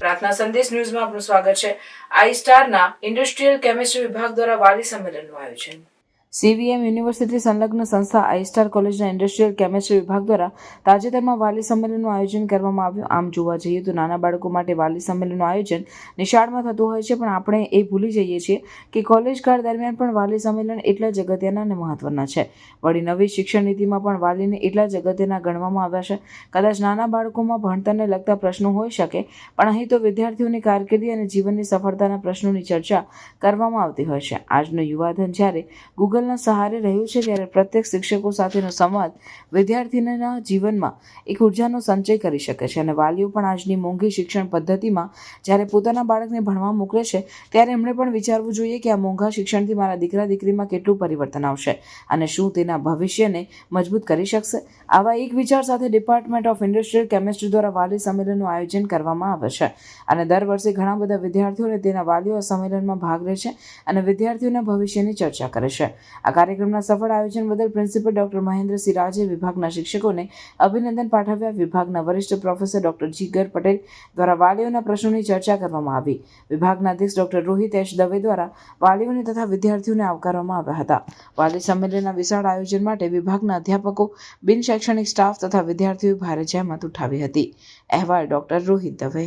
પ્રાર્થના સંદેશ ન્યૂઝમાં આપનું સ્વાગત છે. આઈ સ્ટારના ઇન્ડસ્ટ્રીયલ કેમિસ્ટ્રી વિભાગ દ્વારા વાલી સંમેલનનું આયોજન. સીવીએમ યુનિવર્સિટી સંલગ્ન સંસ્થા આઈસ્ટાર કોલેજના ઇન્ડસ્ટ્રીયલ કેમેસ્ટ્રી વિભાગ દ્વારા તાજેતરમાં વાલી સંમેલનનું આયોજન કરવામાં આવ્યું. આમ જોવા જઈએ તો નાના બાળકો માટે વાલી સંમેલનનું આયોજન નિશાળમાં થતું હોય છે, પણ આપણે એ ભૂલી જઈએ છીએ કે કોલેજ કાળ દરમિયાન પણ વાલી સંમેલન એટલા જ અગત્યના અને મહત્વના છે. વળી નવી શિક્ષણ નીતિમાં પણ વાલીને એટલા જ અગત્યના ગણવામાં આવ્યા છે. કદાચ નાના બાળકોમાં ભણતરને લગતા પ્રશ્નો હોઈ શકે, પણ અહીં તો વિદ્યાર્થીઓની કારકિર્દી અને જીવનની સફળતાના પ્રશ્નોની ચર્ચા કરવામાં આવતી હોય છે. આજનો યુવાધન જ્યારે ગૂગલના સહારે રહ્યું છે ત્યારે પ્રત્યેક શિક્ષકો સાથેનો સંવાદ વિદ્યાર્થીના જીવનમાં એક ઉર્જાનો સંચય કરી શકે છે અને વાલીઓ પણ આજની મોંઘી શિક્ષણ પદ્ધતિમાં જ્યારે પોતાના બાળકને ભણવા મોકલે છે, ત્યારે એમણે પણ વિચારવું જોઈએ કે આ મોંઘા શિક્ષણથી મારા દીકરા દીકરીમાં કેટલું પરિવર્તન આવશે અને શું તેના ભવિષ્યને મજબૂત કરી શકશે? આવા એક વિચાર સાથે ડિપાર્ટમેન્ટ ઓફ ઇન્ડસ્ટ્રીયલ કેમિસ્ટ્રી દ્વારા વાલી સંમેલનનું આયોજન કરવામાં આવે છે અને દર વર્ષે ઘણા બધા વિદ્યાર્થીઓ અને તેના વાલીઓ આ સંમેલનમાં ભાગ લે છે અને વિદ્યાર્થીઓના ભવિષ્યની ચર્ચા કરે છે. આ કાર્યક્રમના સફળ આયોજન બદલ પ્રિન્સિપલ ડોક્ટર મહેન્દ્રસિંહ રાજે વિભાગના શિક્ષકોને અભિનંદન પાઠવ્યા. વિભાગના વરિષ્ઠ પ્રોફેસર ડોક્ટર જીગર પટેલ દ્વારા વાલીઓના પ્રશ્નોની ચર્ચા કરવામાં આવી. વિભાગના અધ્યક્ષ ડોક્ટર રોહિત એશ દવે દ્વારા વાલીઓને તથા વિદ્યાર્થીઓને આવકારવામાં આવ્યા હતા. વાલી સંમેલનના વિશાળ આયોજન માટે વિભાગના અધ્યાપકો, બિન શૈક્ષણિક સ્ટાફ તથા વિદ્યાર્થીઓએ ભારે જહેમત ઉઠાવી હતી. અહેવાલ ડોક્ટર રોહિત દવે.